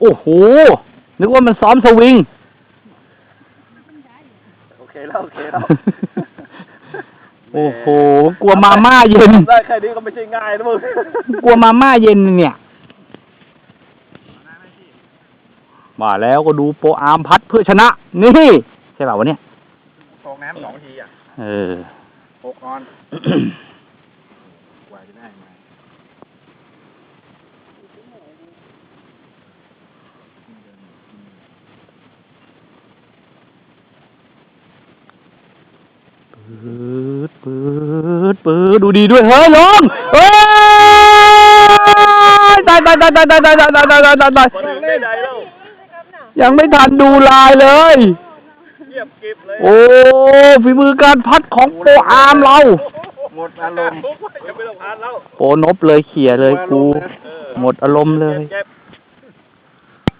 โอ้โห นึกว่ามันซ้อมสวิง โอเคแล้ว โอเคแล้ว โอ้โห กลัวมาม่าเย็น ได้แค่นี้ก็ไม่ใช่ง่ายนะมึงกลัวมาม่าเย็นเนี่ย มาแล้วก็ดูโปรอาร์มพัดเพื่อชนะ นี่ ใช่เปล่าวะเนี่ยตกน้ำสองทีอะ เออหกออนกว่าจะได้มา ปื ดปืดปืดดูดีด้วยเฮ้ยลงเฮ้ยตายตายตายตายตายตายตายตายตายตายตายตายคนอื่นได้ใจแล้วยังไม่ทันดูลายเลย เยียบกิบเลยโอ้ฝีมือการพัดของโปอาร์มเรา หมดอารมณ์ยังไม่ต้องพานแล้วโปนบเลยเขี่ยเลยกู หมดอารมณ์เลย เจ็บ